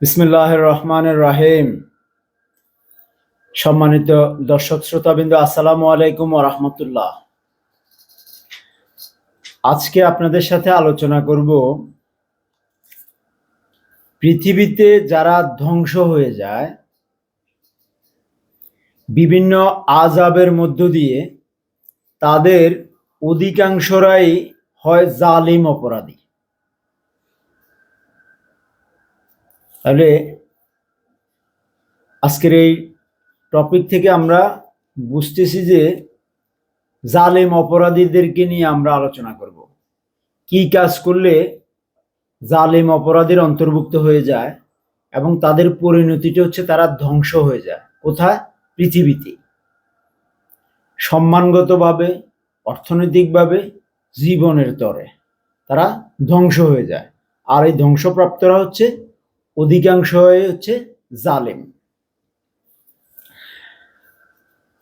বিসমিল্লাহ রহমানের রাহিম। সম্মানিত দর্শক শ্রোতাবিন্দু, আসসালামু আলাইকুম রহমতুল্লাহ। আজকে আপনাদের সাথে আলোচনা করব পৃথিবীতে যারা ধ্বংস হয়ে যায়, বিভিন্ন আজাবের মধ্য দিয়ে তাদের অধিকাংশরাই হয় জালিম অপরাধী। তাহলে আজকের এই টপিক থেকে আমরা বুঝতেছি যে জালেম অপরাধীদেরকে নিয়ে আমরা আলোচনা করব। কি কাজ করলে জালেম অপরাধীর অন্তর্ভুক্ত হয়ে যায় এবং তাদের পরিণতিটা হচ্ছে তারা ধ্বংস হয়ে যায়। কোথায়? পৃথিবীতে। সম্মানগতভাবে, অর্থনৈতিকভাবে, জীবনের তরে তারা ধ্বংস হয়ে যায়। আর এই ধ্বংসপ্রাপ্তরা হচ্ছে অধিকাংশ হচ্ছে জালেম।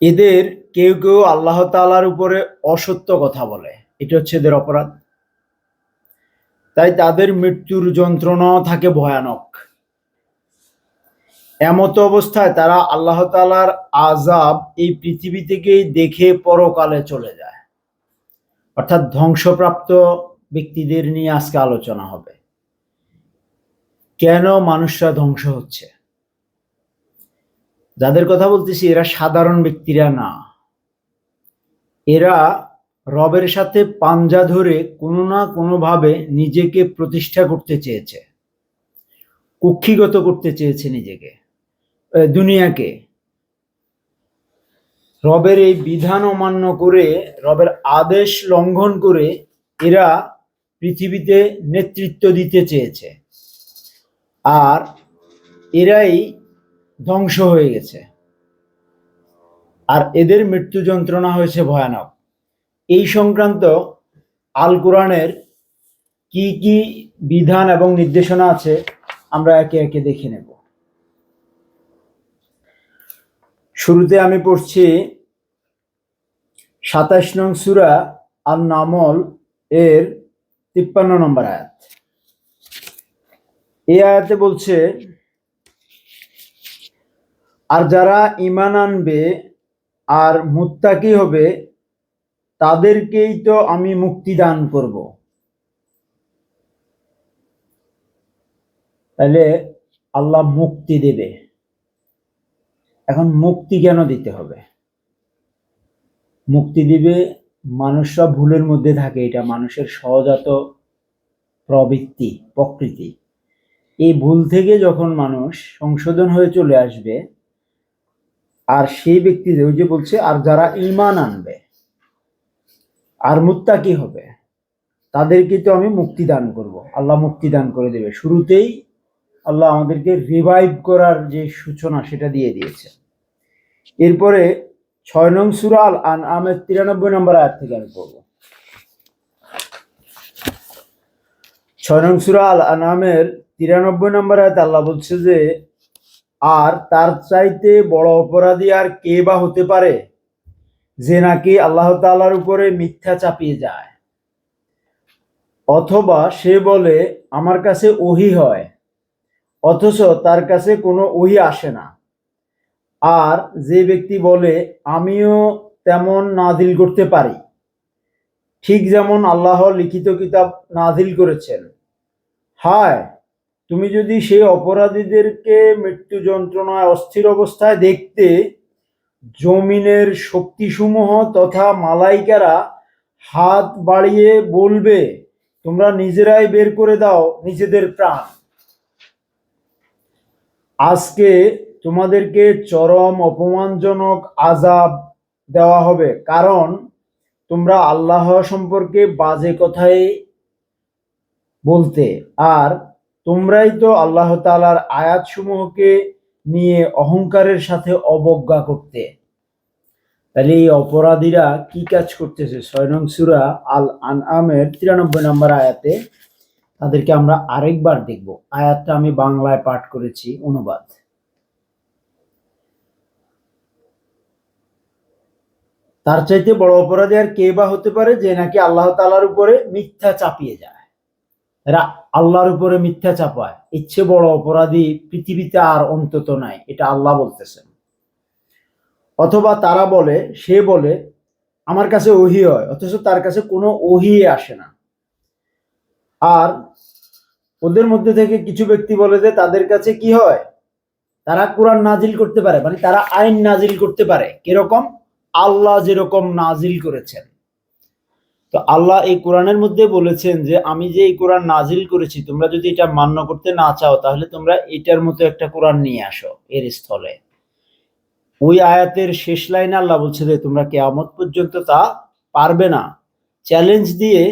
এদের কেউ কেউ আল্লাহ তালার উপরে অসত্য কথা বলে। এটা হচ্ছে এদের অপরাধ। তাই তাদের মৃত্যুর যন্ত্রণাও থাকে ভয়ানক। এমত অবস্থায় তারা আল্লাহ তালার আজাব এই পৃথিবী থেকেই দেখে পরকালে চলে যায়। অর্থাৎ ধ্বংসপ্রাপ্ত ব্যক্তিদের নিয়ে আজকে আলোচনা হবে। কেন মানুষরা ধ্বংস হচ্ছে? যাদের কথা বলতেছি, এরা সাধারণ ব্যক্তিরা না। এরা রবের সাথে পাঞ্জা ধরে কোনো না কোনোভাবে নিজেকে প্রতিষ্ঠা করতে চেয়েছে, কুক্ষিগত করতে চেয়েছে নিজেকে দুনিয়াকে। রবের এই বিধান অমান্য করে, রবের আদেশ লঙ্ঘন করে এরা পৃথিবীতে নেতৃত্ব দিতে চেয়েছে। আর এরাই ধ্বংস হয়ে গেছে। আর এদের মৃত্যু যন্ত্রণা হয়েছে ভয়ানক। এই সংক্রান্ত আল কোরআনের কি কি বিধান এবং নির্দেশনা আছে, আমরা একে একে দেখে নেব। শুরুতে আমি পড়ছি সাতাশ নং সুরা আল নামল এর তিপ্পান্ন নম্বর আয়াত। এই আয়াতে বলছে, আর যারা ইমান আনবে আর মুত্তাকি হবে, তাদেরকেই তো আমি মুক্তি দান করব। তাহলে আল্লাহ মুক্তি দেবে। এখন মুক্তি কেন দিতে হবে? মুক্তি দিবে মানুষরা ভুলের মধ্যে থাকে, এটা মানুষের সহজাত প্রবৃত্তি, প্রকৃতি। এই ভুল থেকে যখন মানুষ সংশোধন হয়ে চলে আসবে, আর সেই ব্যক্তিদের ওই যে বলছে, আর যারা ইমান আনবে, আর মুত্তা কি হবে, তাদেরকে তো আমি মুক্তি দান করব। আল্লাহ মুক্তি দান করে দেবে। শুরুতেই আল্লাহ আমাদেরকে রিভাইভ করার যে সূচনা, সেটা দিয়ে দিয়েছে। এরপরে ছয় নং সুরাল আন আমের তিরানব্বই নম্বর আয়াত থেকে আমি পড়ব। ছয় নং সুরাল আল আনামের তিরানব্বই নম্বর আয়াত আল্লাহ বলছে যে, আর তার চাইতে বড় অপরাধী আর কে বা হতে পারে যে নাকি আল্লাহ তাআলার উপরে মিথ্যা চাপিয়ে যায়? অথবা সে বলে, আমার কাছে ওহি হয়, অথচ তার কাছে কোনো ওহি আসে না। আর যে ব্যক্তি বলে, আমিও তেমন নাদিল করতে পারি, ঠিক যেমন আল্লাহ লিখিত কিতাব নাদিল করেছেন। হায় তুমি যদি সেই অপরাধীদেরকে মৃত্যু যন্ত্রণায় অস্থির অবস্থায় দেখতে, জমিনের শক্তিসমূহ তথা মালাইকারা হাত বাড়িয়ে বলবে, তোমরা নিজেরাই বের করে দাও নিজেদের প্রাণ। আজকে তোমাদেরকে চরম অপমানজনক আজাব দেওয়া হবে, কারণ তোমরা আল্লাহ সম্পর্কে বাজে কথাই বলতে। আর তোমরাই তো আল্লাহ তালার আয়াতসমূহকে নিয়ে অহংকারের সাথে অবজ্ঞা করতে। তাহলে এই অপরাধীরা কি কাজ করতেছে? সুরা আল আনআমের তিরানব্বই নম্বর আয়াতে তাদেরকে আমরা আরেকবার দেখব। আয়াতটা আমি বাংলায় পাঠ করেছি, অনুবাদ। তার চাইতে বড় অপরাধী আর কে বা হতে পারে যে নাকি আল্লাহ তালার উপরে মিথ্যা চাপিয়ে যায়? রা আল্লাহর উপরে মিথ্যা চাপায় ইচ্ছে বড় অপরাধী পৃথিবীতে আর অন্তত নাই, এটা আল্লাহ বলতেছেন। অথবা তারা বলে, সে বলে, আমার কাছে ওহি হয় অথচ তার কাছে কোনো ওহি আসে না। আর ওদের মধ্যে থেকে কিছু ব্যক্তি বলে যে, তাদের কাছে কি হয়? তারা কোরআন নাজিল করতে পারে। মানে তারা আইন নাজিল করতে পারে। কীরকম? আল্লাহ যেরকম নাজিল করেছেন। তো আল্লাহ এই কোরআনের মধ্যে বলেছেন যে, আমি যে এই কোরআন নাজিল করেছি, তোমরা যদি এটা মান্য করতে না চাও, তাহলে তোমরা এটার মতো একটা কোরআন নিয়ে আসো এর স্থলে। ওই আয়াতের শেষ লাইনে আল্লাহ বলছে যে, তোমরা কেয়ামত পর্যন্ত তা পারবে না। চ্যালেঞ্জ দিয়ে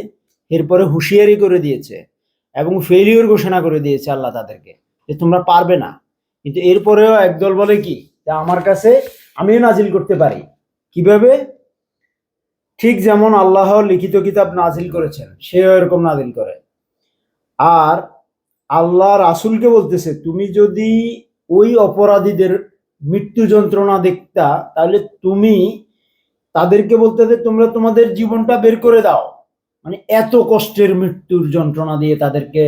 এরপরে হুঁশিয়ারি করে দিয়েছে এবং ফেলিওর ঘোষণা করে দিয়েছে আল্লাহ তাদেরকে যে, তোমরা পারবে না। কিন্তু এরপরেও একদল বলে কি যে আমার কাছে আমিও নাজিল করতে পারি। কীভাবে? ঠিক যেমন আল্লাহ লিখিত কিতাব নাজিল করেছেন, সেও এরকম নাজিল করে। আর আল্লাহ রাসুলকে বলতেছে, তুমি যদি ওই অপরাধীদের মৃত্যু যন্ত্রণা দেখতা, তাহলে তুমি তাদেরকে বলতে তোমরা তোমাদের জীবনটা বের করে দাও। মানে এত কষ্টের মৃত্যুর যন্ত্রণা দিয়ে তাদেরকে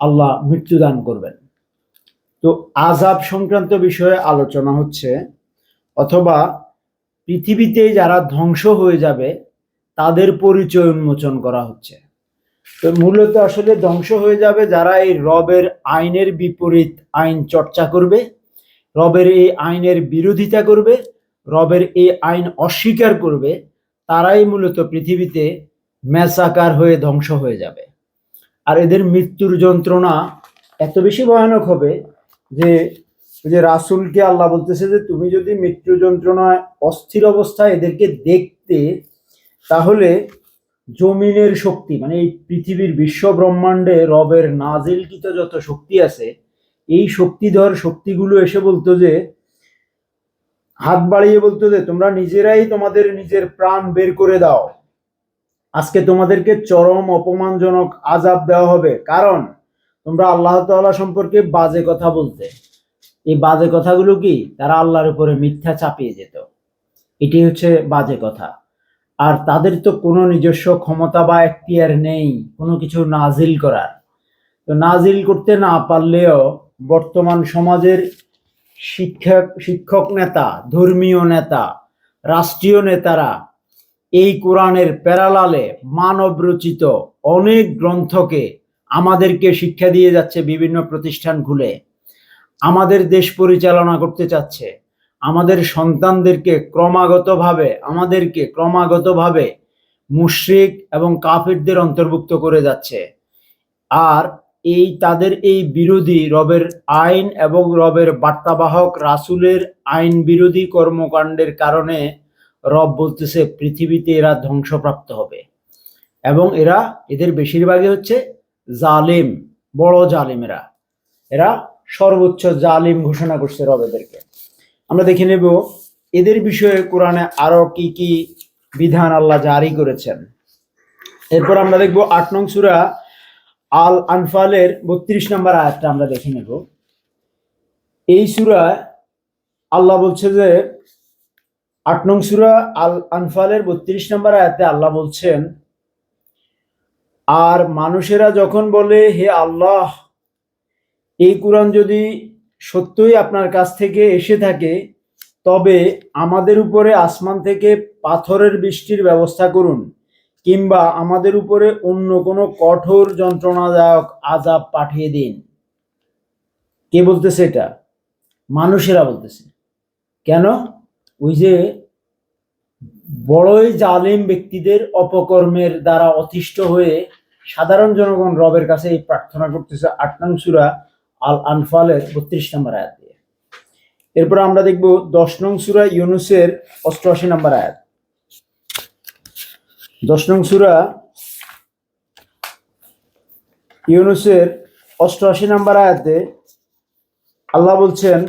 আল্লাহ মৃত্যু দান করবেন। তো আজাব সংক্রান্ত বিষয়ে আলোচনা হচ্ছে, অথবা পৃথিবীতে যারা ধ্বংস হয়ে যাবে, তাদের পরিচয় উন্মোচন করা হচ্ছে। তো মূলত আসলে ধ্বংস হয়ে যাবে যারা এই রবের আইনের বিপরীত আইন চর্চা করবে, রবের এই আইনের বিরোধিতা করবে, রবের এই আইন অস্বীকার করবে, তারাই মূলত পৃথিবীতে ম্যাসাকার হয়ে ধ্বংস হয়ে যাবে। আর এদের মৃত্যুর যন্ত্রণা এত বেশি ভয়ানক হবে যে যে রাসুলকে আল্লাহ বলতেছে যে, তুমি যদি মৃত্যু যন্ত্রণায় অস্থির অবস্থায় এদেরকে দেখতে, তাহলে জমিনের শক্তি মানে এই পৃথিবীর বিশ্ব ব্রহ্মাণ্ডে রবের নাজিলকৃত যত শক্তি আছে, এই শক্তিধর শক্তিগুলো এসে বলতো যে, হাত বাড়িয়ে বলতো যে, তোমরা নিজেরাই তোমাদের নিজের প্রাণ বের করে দাও। আজকে তোমাদেরকে চরম অপমানজনক আজাব দেওয়া হবে। কারণ তোমরা আল্লাহ তাআলা সম্পর্কে বাজে কথা বলতে। এই বাজে কথাগুলো কি? তারা আল্লাহর উপরে মিথ্যা চাপিয়ে যেত। এটি হচ্ছে বাজে কথা। আর তাদের তো কোনো নিজস্ব ক্ষমতা বা এখতিয়ার নেই, কোনো কিছু নাজিল করার। তো নাজিল করতে না পারলেও বর্তমান সমাজের শিক্ষক শিক্ষক নেতা, ধর্মীয় নেতা, রাষ্ট্রীয় নেতারা এই কোরআনের প্যারালালে মানব রচিত অনেক গ্রন্থকে আমাদেরকে শিক্ষা দিয়ে যাচ্ছে বিভিন্ন প্রতিষ্ঠান খুলে। আমাদের দেশ পরিচালনা করতে চাচ্ছে। আমাদের সন্তানদেরকে ক্রমাগতভাবে, আমাদেরকে ক্রমাগতভাবে মুশরিক এবং কাফিরদের অন্তর্ভুক্ত করে যাচ্ছে। আর এই তাদের এই বিরোধী রবের আইন এবং রবের বার্তাবাহক রাসুলের আইন বিরোধী কর্মকাণ্ডের কারণে রব বলতেছে, পৃথিবীতে এরা ধ্বংসপ্রাপ্ত হবে। এবং এরা এদের বেশিরভাগই হচ্ছে জালেম, বড় জালিম এরা এরা সর্বোচ্চ জালিম ঘোষণা করছে রব এদেরকে। আমরা দেখে নেব, এদের বিষয়ে কোরআনে আরও কি কি বিধান আল্লাহ জারি করেছেন। এরপর আমরা দেখব আট নং সুরা আল আনফালের বত্রিশ নম্বর আয়াতটা আমরা দেখে নেব। এই সুরা আল্লাহ বলছে যে, আট নং সুরা আল আনফালের বত্রিশ নম্বর আয়াতে আল্লাহ বলছেন, আর মানুষেরা যখন বলে, হে আল্লাহ এই কোরআন যদি সত্যই আপনার কাছ থেকে এসে থাকে, তবে আমাদের উপরে আসমান থেকে পাথরের বৃষ্টির ব্যবস্থা করুন, কিংবা আমাদের উপরে অন্য কোনো কঠোর যন্ত্রণাদায়ক আজাব পাঠিয়ে দিন। কে বলতেছে এটা? মানুষেরা বলতেছে। কেন? ওই যে বড়ই জালিম ব্যক্তিদের অপকর্মের দ্বারা অতিষ্ঠ হয়ে সাধারণ জনগণ রবের কাছে এই প্রার্থনা করতেছে। আট সুরা আল আনফালের বত্রিশ নম্বর আয়াত দিয়ে। এরপর আমরা দেখব দশ নং সুরা ইউনুসের অষ্টআশি নম্বর আয়াত। দশ নং সুরা ইউনুসের অষ্টআশি নম্বর আয়াতে আল্লাহ বলছেন,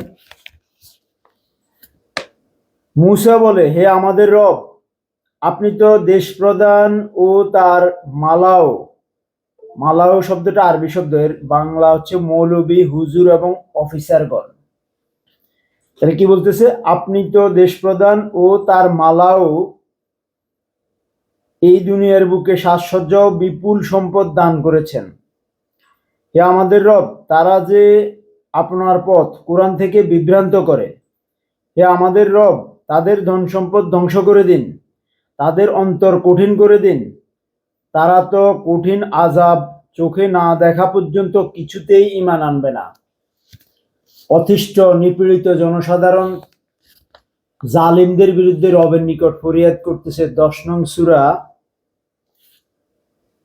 মুসা বলে, হে আমাদের রব, আপনি তো দেশ প্রধান ও তার মালাও মালাও শব্দটা আরবি শব্দ এর বাংলা হচ্ছে মৌলবী, হুজুর এবং অফিসারগণ। তাহলে কি বলতেছে? আপনি তো দেশ প্রধান ও তার মালাও এই দুনিয়ার বুকে সাজসজ্জা বিপুল সম্পদ দান করেছেন। হে আমাদের রব, তারা যে আপনার পথ কোরআন থেকে বিভ্রান্ত করে, হে আমাদের রব, তাদের ধন সম্পদ ধ্বংস করে দিন, তাদের অন্তর কঠিন করে দিন তারা তো কঠিন আজাব চোখে না দেখা পর্যন্ত কিছুতেই ইমান আনবে না। অতিষ্ঠ, নিপীড়িত জনসাধারণ জালিমদের বিরুদ্ধে রবের নিকট ফরিয়াদ করতেছে দশ নং সুরা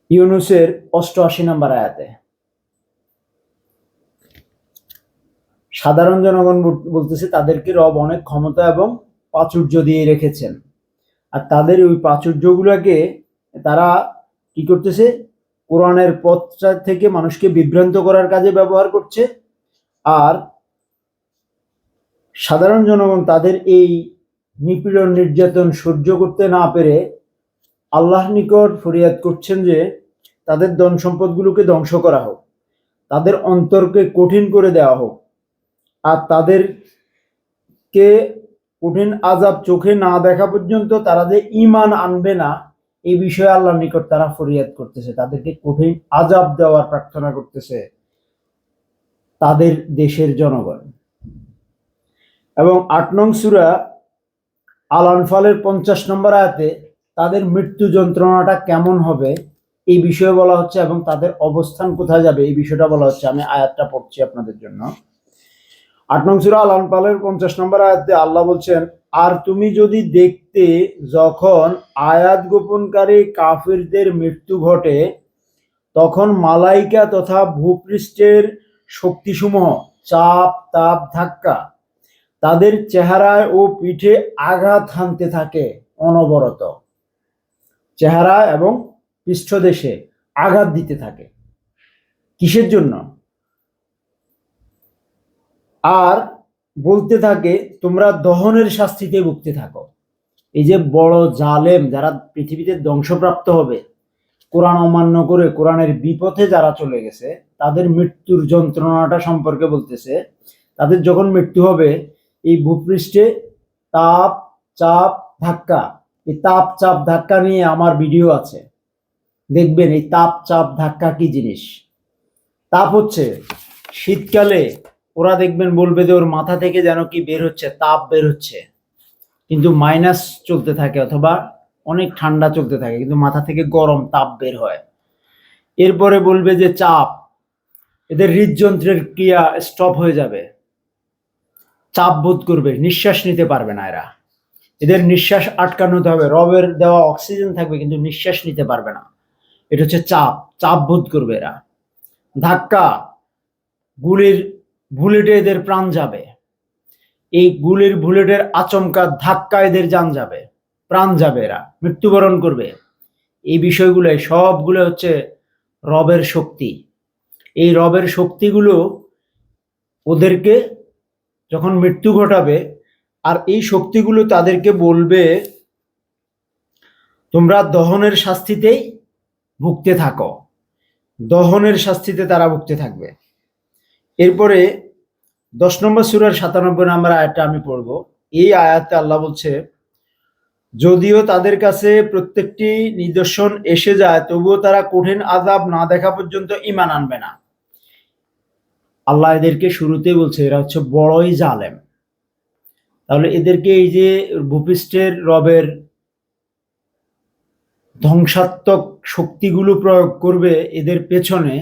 ইউনুসের অষ্টআশি নম্বর আয়াতে। সাধারণ জনগণ বল- বলতেছে তাদেরকে রব অনেক ক্ষমতা এবং প্রাচুর্য দিয়ে রেখেছেন। আর তাদের ওই প্রাচুর্যগুলোকে তারা কি করতেছে? কোরআনের পথটা থেকে মানুষকে বিভ্রান্ত করার কাজে ব্যবহার করছে। আর সাধারণ জনগণ তাদের এই নিপীড়ন, নির্যাতন সহ্য করতে না পেরে আল্লাহর নিকট ফরিয়াদ করছেন যে, তাদের ধন সম্পদগুলোকে ধ্বংস করা হোক, তাদের অন্তরকে কঠিন করে দেওয়া হোক, আর তাদেরকে কঠিন আজাব চোখে না দেখা পর্যন্ত তারা যে ইমান আনবে না এই বিষয়ে আল্লাহর নিকট তারা ফরিয়াদ করতেছে, তাদেরকে কঠিন আজাব দেওয়ার প্রার্থনা করতেছে তাদের দেশের জনগণ। এবং আট নং সুরা আল আনফালের পঞ্চাশ নম্বর আয়াতে তাদের মৃত্যু যন্ত্রণাটা কেমন হবে এই বিষয়ে বলা হচ্ছে এবং তাদের অবস্থান কোথায় যাবে এই বিষয়টা বলা হচ্ছে। আমি আয়াতটা পড়ছি আপনাদের জন্য। আট নং সুরা আল আনপালের পঞ্চাশ নম্বর আয়াতে আল্লাহ বলছেন, আর তুমি যদি দেখতে যখন আয়াত গোপনকারী কাফিরদের মৃত্যু ঘটে, তখন মালাইকা তথা ভূপৃষ্ঠের শক্তিসমূহ চাপ, তাপ, ধাক্কা তাদের চেহারায় ও পিঠে আঘাত হানতে থাকে অনবরত। চেহারা এবং পৃষ্ঠদেশে আঘাত দিতে থাকে। কিসের জন্য? আর বলতে থাকে, তোমরা দহনের শাস্তিতে ভুগতে থাকো। এই যে বড় জালেম যারা পৃথিবীতে ধ্বংসপ্রাপ্ত হবে, কোরআন অমান্য করে কোরআনের বিপথে যারা চলে গেছে, তাদের মৃত্যুর যন্ত্রণাটা সম্পর্কে বলতেছে, তাদের যখন মৃত্যু হবে, এই ভূপৃষ্ঠে তাপ, চাপ, ধাক্কা, এই তাপ, চাপ, ধাক্কা নিয়ে আমার ভিডিও আছে। দেখবেন এই তাপ, চাপ, ধাক্কা কি জিনিস? তাপ হচ্ছে শীতকালে ওরা দেখবেন বলবে যে ওর মাথা থেকে যেন কি বের হচ্ছে, তাপ বের হচ্ছে। কিন্তু মাইনাস চলতে থাকে অথবা অনেক ঠান্ডা চলতে থাকে, কিন্তু মাথা থেকে গরম তাপ বের হয়। এরপরে বলবে যে চাপ, এদের হৃদযন্ত্রের ক্রিয়া স্টপ হয়ে যাবে। চাপ বোধ করবে, নিঃশ্বাস নিতে পারবে না এরা। এদের নিঃশ্বাস আটকানোতে হবে, রবের দেওয়া অক্সিজেন থাকবে, কিন্তু নিঃশ্বাস নিতে পারবে না। এটা হচ্ছে চাপ চাপ বোধ করবে এরা। ধাক্কা, গুলির বুলেটে এদের প্রাণ যাবে। এই গুলির বুলেটের আচমকা ধাক্কা এদের যান যাবে, প্রাণ যাবে এরা, মৃত্যুবরণ করবে। এই বিষয়গুলো সবগুলো হচ্ছে রবের শক্তি। এই রবের শক্তিগুলো ওদেরকে যখন মৃত্যু ঘটাবে, আর এই শক্তিগুলো তাদেরকে বলবে, তোমরা দহনের শাস্তিতেই ভুগতে থাকো। দহনের শাস্তিতে তারা ভুগতে থাকবে। এরপরে দশ নম্বর সুরার সাতানব্বই নম্বর আয়াতটা আমি পড়ব। এই আয়াতে আল্লাহ বলছে, যদিও তাদের কাছে প্রত্যেকটি নিদর্শন এসে যায়, তবুও তারা কঠিন আজাব না দেখা পর্যন্ত ইমান আনবে না। আল্লাহ এদেরকে শুরুতেই বলছে, এরা হচ্ছে বড়ই জালেম। তাহলে এদেরকে এই যে ভূপৃষ্ঠের রবের ধ্বংসাত্মক শক্তিগুলো প্রয়োগ করবে এদের পেছনে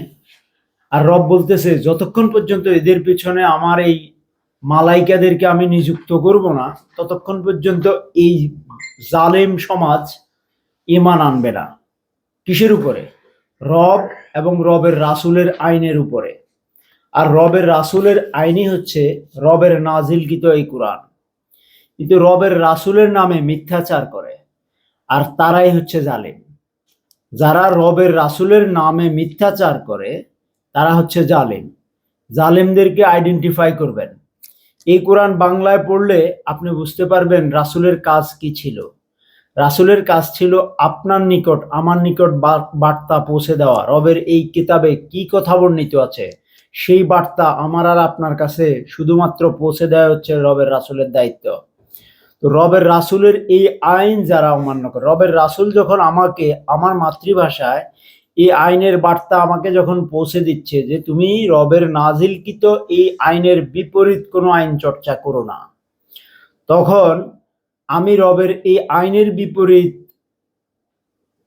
আর রব বলতেছে, যতক্ষণ পর্যন্ত এদের পেছনে আমার এই মালাইকাদেরকে আমি নিযুক্ত করব না, ততক্ষণ পর্যন্ত এই জালেম সমাজ ইমান আনবে না। কিসের উপরে? রব এবং রবের রাসুলের আইনের উপরে। আর রবের রাসুলের আইনই হচ্ছে রবের নাজিলকৃত এই কোরআন। কিন্তু রবের রাসুলের নামে মিথ্যাচার করে, আর তারাই হচ্ছে জালেম। যারা রবের রাসুলের নামে মিথ্যাচার করে তারা হচ্ছে জালেম। জালেমদেরকে আইডেন্টিফাই করবেন। এই কোরআন বাংলায় পড়লে আপনি বুঝতে পারবেন রাসুলের কাজ কি ছিল। রাসুলের কাজ ছিল আপনার নিকট, আমার নিকট বার্তা পৌঁছে দেওয়া। রবের এই কিতাবে কি কথা বর্ণিত আছে, সেই বার্তা আমার আর আপনার কাছে শুধুমাত্র পৌঁছে দেওয়া হচ্ছে রবের রাসুলের দায়িত্ব। তো রবের রাসুলের এই আইন যারা অমান্য করে, রবের রাসুল যখন আমাকে, আমার মাতৃভাষায় এই আইনের বার্তা আমাকে যখন পৌঁছে দিচ্ছে যে তুমি রবের নাজিলকৃত এই আইনের বিপরীত কোনো আইন চর্চা করো না, তখন আমি রবের এই আইনের বিপরীত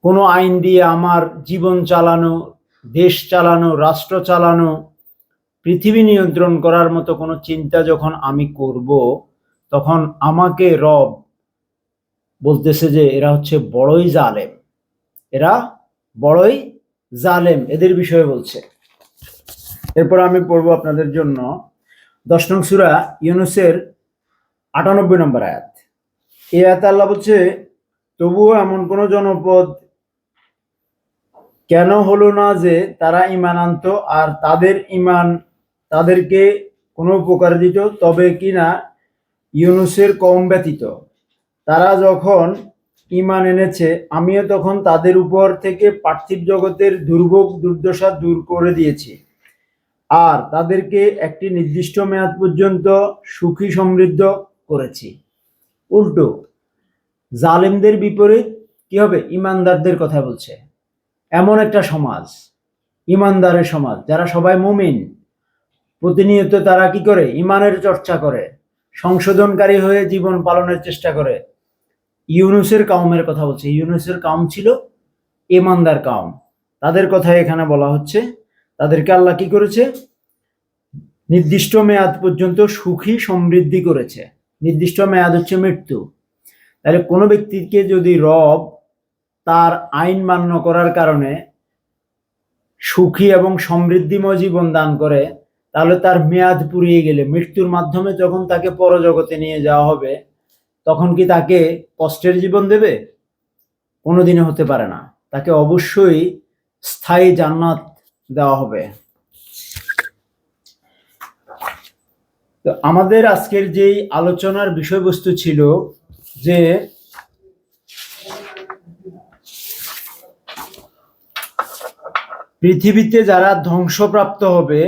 কোনো আইন দিয়ে আমার জীবন চালানো, দেশ চালানো, রাষ্ট্র চালানো, পৃথিবী নিয়ন্ত্রণ করার মতো কোনো চিন্তা যখন আমি করব, তখন আমাকে রব বলতেছে যে এরা হচ্ছে বড়ই জালেম। এরা বড়ই জালেম, এদের বিষয়ে বলছে। এরপর আমি পড়ব আপনাদের জন্য দশ নং সুরা ইউনুসের আটানব্বই নম্বর আয়াত। এই আয়াত আল্লাহ বলছে, তবুও এমন কোন জনপদ কেন হলো না যে তারা ইমান আনতো আর তাদের ইমান তাদেরকে কোনো উপকার দিত? তবে কিনা ইউনুসের কম ব্যতীত। তারা যখন ইমান এনেছে, আমিও তখন তাদের উপর থেকে পার্থিব জগতের দুর্ভোগ, দুর্দশা দূর করে দিয়েছি। আর তাদেরকে একটি নির্দিষ্ট মেয়াদ পর্যন্ত সুখী সমৃদ্ধ করেছি। উল্টো, জালেমদের বিপরীত কি হবে? ইমানদারদের কথা বলছে। এমন একটা সমাজ, ইমানদারের সমাজ, যারা সবাই মুমিন। প্রতিনিয়ত তারা কি করে? ইমানের চর্চা করে, সংশোধনকারী হয়ে জীবন পালনের চেষ্টা করে। ইউনুসের কাউমের কথা বলছে। ইউনুসের কাউম ছিল ইমানদার কাউম। তাদের কথা এখানে বলা হচ্ছে। তাদেরকে আল্লাহ কি করেছে? নির্দিষ্ট মেয়াদ পর্যন্ত সুখী সমৃদ্ধি করেছে। নির্দিষ্ট মেয়াদ হচ্ছে মৃত্যু। তাহলে কোনো ব্যক্তিকে যদি রব তার আইন মান্য করার কারণে সুখী এবং সমৃদ্ধিময় জীবন দান করে, তাহলে তার মেয়াদ পুরিয়ে গেলে মৃত্যুর মাধ্যমে যখন তাকে পরজগতে নিয়ে যাওয়া হবে তখন কি তাকে কষ্টের জীবন দেবে? কোনোদিনে হতে পারে না। তাকে অবশ্যই স্থায়ী জান্নাত দেওয়া হবে। তো আমাদের আজকের যেই আলোচনার বিষয়বস্তু ছিল যে পৃথিবীতে যারা ধ্বংসপ্রাপ্ত হবে,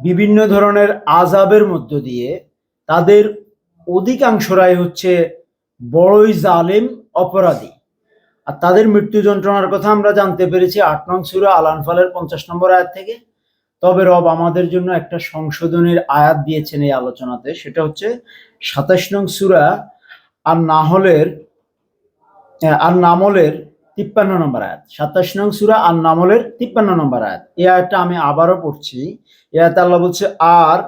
বিভিন্ন ধরনের আজাবের মধ্য দিয়ে তাদের অধিকাংশরাই হচ্ছে বড়ই জালেম, অপরাধী। আর তাদের মৃত্যু যন্ত্রণার কথা আমরা জানতে পেরেছি আট নং সুরা আল আনফালের পঞ্চাশ নম্বর আয়াত থেকে। তবে রব আমাদের জন্য একটা সংশোধনের আয়াত দিয়েছেন এই আলোচনাতে, সেটা হচ্ছে সাতাশ নং সুরা আর নাহলের আর নামলের তিপ্পান্ন নম্বর আয়াত। সাতাশ নং সুরা আর নামলের তিপ্পান্ন নম্বর আয়াত। এই আয়াতটা আমি আবারও পড়ছি। এই আয়াত আল্লাহ বলছে, আর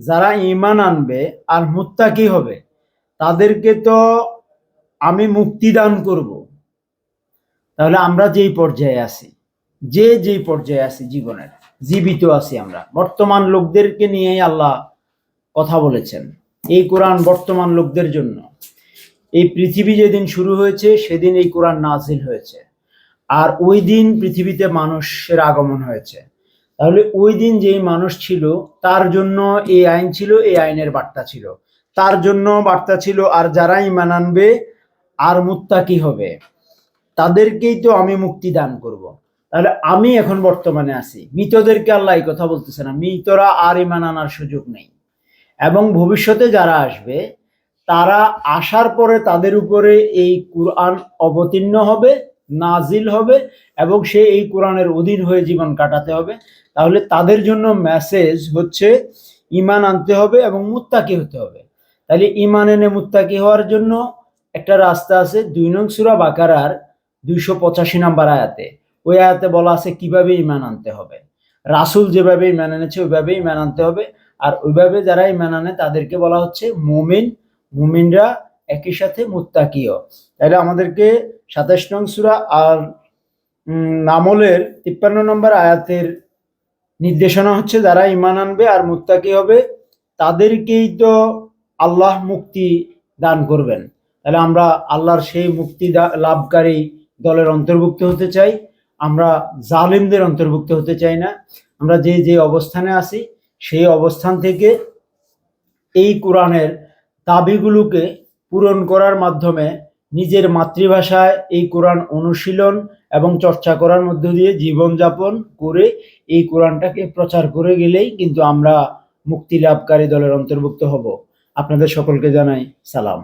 যারা ইমান আনবে আর মুত্তাকি হবে, তাদেরকে তো আমি মুক্তি দান করব। তাহলে আমরা যেই পর্যায়ে আছি, যে যেই পর্যায়ে আছি জীবনের জীবিত আছি আমরা, বর্তমান লোকদেরকে নিয়েই আল্লাহ কথা বলেছেন। এই কোরআন বর্তমান লোকদের জন্য। এই পৃথিবী যেদিন শুরু হয়েছে, সেদিন এই কোরআন নাজিল হয়েছে। আর ওই দিন পৃথিবীতে মানুষের আগমন হয়েছে। তাহলে ওই দিন যেই মানুষ ছিল, তার জন্য এই আইন ছিল, এই আইনের বার্তা ছিল। তার জন্য বার্তা ছিল, আর যারা ইমান আনবে, আর মুত্তাকি হবে। তাদেরকেই তো আমি মুক্তি দান করব। তাহলে আমি এখন বর্তমানে আছি। মৃতদেরকে আল্লাহ এই কথা বলতেছে না। মৃতরা আর ইমান আনার সুযোগ নেই। এবং ভবিষ্যতে যারা আসবে, তারা আসার পরে তাদের উপরে এই কোরআন অবতীর্ণ হবে। নাজিল হবে এবং সে এই কোরআনের অধীন হয়ে জীবন কাটাতে হবে। তাহলে তাদের জন্য মেসেজ হচ্ছে ইমান আনতে হবে এবং মুত্তাকি হতে হবে। তাহলে ইমান এনে মুত্তাকি হওয়ার জন্য একটা রাস্তা আছে, দুই নং সুরা বাকারার দুইশো পঁচাশি নাম্বার আয়াতে। ওই আয়াতে বলা আছে, কীভাবে ইমান আনতে হবে? রাসুল যেভাবে ইমান এনেছে, ওইভাবে ইমান আনতে হবে। আর ওইভাবে যারা ইমান আনে, তাদেরকে বলা হচ্ছে, মুমিন, মুমিনরা একই সাথে মুত্তাকিও। তাহলে আমাদেরকে সাতাশ নং সুরা আর নামলের তিপ্পান্ন নম্বর আয়াতের নির্দেশনা হচ্ছে, যারা ইমান আনবে আর মুত্তাকি হবে, তাদেরকেই তো আল্লাহ মুক্তি দান করবেন। তাহলে আমরা আল্লাহর সেই মুক্তি লাভকারী দলের অন্তর্ভুক্ত হতে চাই। আমরা জালিমদের অন্তর্ভুক্ত হতে চাই না। আমরা যে যে অবস্থানে আছি, সেই অবস্থান থেকে এই কোরআনের দাবিগুলোকে পূরণ করার মাধ্যমে নিজের মাতৃভাষায় এই কোরআন অনুশীলন এবং চর্চা করার মধ্য দিয়ে জীবনযাপন করে এই কোরআনটাকে প্রচার করে গেলেই কিন্তু আমরা মুক্তি লাভকারী দলের অন্তর্ভুক্ত হব। আপনাদের সকলকে জানাই সালাম।